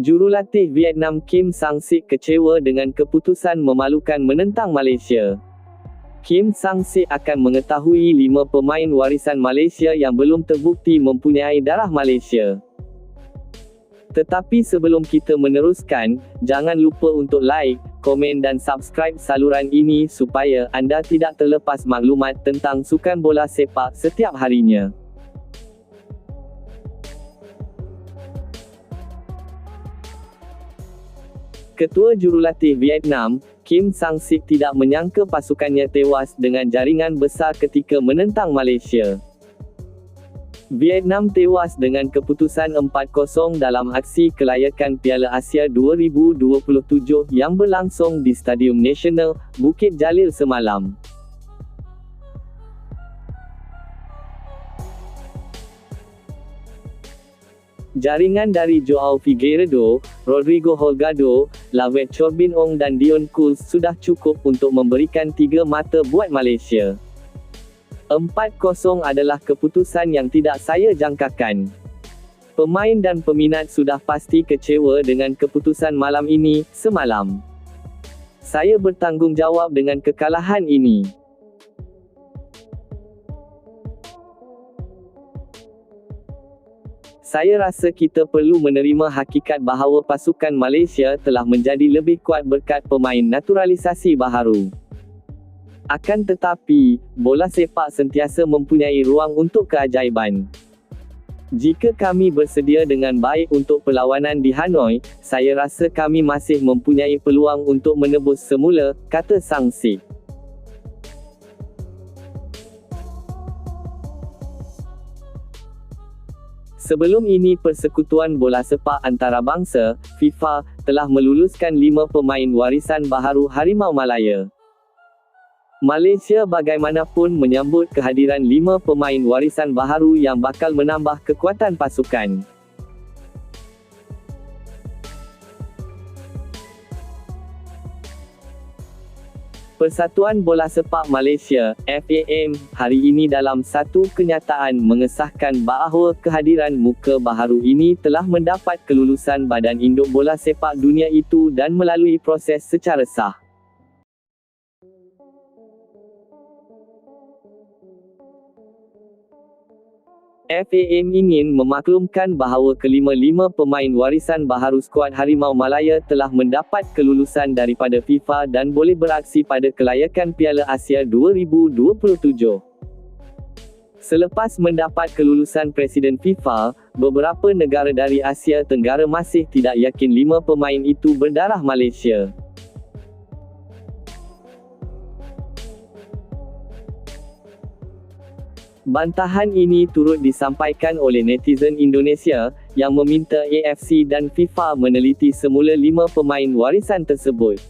Jurulatih Vietnam Kim Sang-sik kecewa dengan keputusan memalukan menentang Malaysia. Kim Sang-sik akan mengetahui lima pemain warisan Malaysia yang belum terbukti mempunyai darah Malaysia. Tetapi sebelum kita meneruskan, jangan lupa untuk like, komen dan subscribe saluran ini supaya anda tidak terlepas maklumat tentang sukan bola sepak setiap harinya. Ketua Jurulatih Vietnam, Kim Sang-sik tidak menyangka pasukannya tewas dengan jaringan besar ketika menentang Malaysia. Vietnam tewas dengan keputusan 4-0 dalam aksi kelayakan Piala Asia 2027 yang berlangsung di Stadium Nasional, Bukit Jalil semalam. Jaringan dari Joao Figueiredo, Rodrigo Holgado, Lavet Corbin Ong dan Dion Kools sudah cukup untuk memberikan tiga mata buat Malaysia. 4-0 adalah keputusan yang tidak saya jangkakan. Pemain dan peminat sudah pasti kecewa dengan keputusan malam ini, semalam. Saya bertanggungjawab dengan kekalahan ini. Saya rasa kita perlu menerima hakikat bahawa pasukan Malaysia telah menjadi lebih kuat berkat pemain naturalisasi baharu. Akan tetapi, bola sepak sentiasa mempunyai ruang untuk keajaiban. Jika kami bersedia dengan baik untuk perlawanan di Hanoi, saya rasa kami masih mempunyai peluang untuk menebus semula, kata Sang Sik. Sebelum ini Persekutuan Bola Sepak Antarabangsa, FIFA, telah meluluskan lima pemain warisan baharu Harimau Malaya. Malaysia bagaimanapun menyambut kehadiran lima pemain warisan baharu yang bakal menambah kekuatan pasukan. Persatuan Bola Sepak Malaysia, FAM, hari ini dalam satu kenyataan mengesahkan bahawa kehadiran muka baharu ini telah mendapat kelulusan Badan Induk Bola Sepak Dunia itu dan melalui proses secara sah. FAM ingin memaklumkan bahawa kelima-lima pemain warisan baharu skuad Harimau Malaya telah mendapat kelulusan daripada FIFA dan boleh beraksi pada kelayakan Piala Asia 2027. Selepas mendapat kelulusan Presiden FIFA, beberapa negara dari Asia Tenggara masih tidak yakin lima pemain itu berdarah Malaysia. Bantahan ini turut disampaikan oleh netizen Indonesia, yang meminta AFC dan FIFA meneliti semula lima pemain warisan tersebut.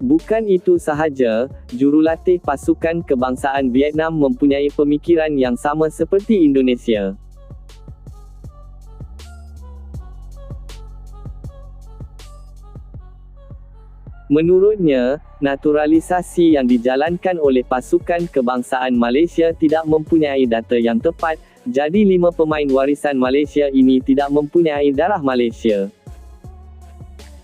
Bukan itu sahaja, jurulatih pasukan kebangsaan Vietnam mempunyai pemikiran yang sama seperti Indonesia. Menurutnya, naturalisasi yang dijalankan oleh pasukan kebangsaan Malaysia tidak mempunyai data yang tepat, jadi lima pemain warisan Malaysia ini tidak mempunyai darah Malaysia.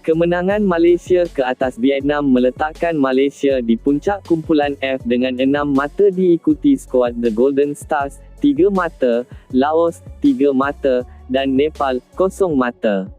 Kemenangan Malaysia ke atas Vietnam meletakkan Malaysia di puncak kumpulan F dengan enam mata diikuti skuad The Golden Stars, tiga mata, Laos, tiga mata, dan Nepal, kosong mata.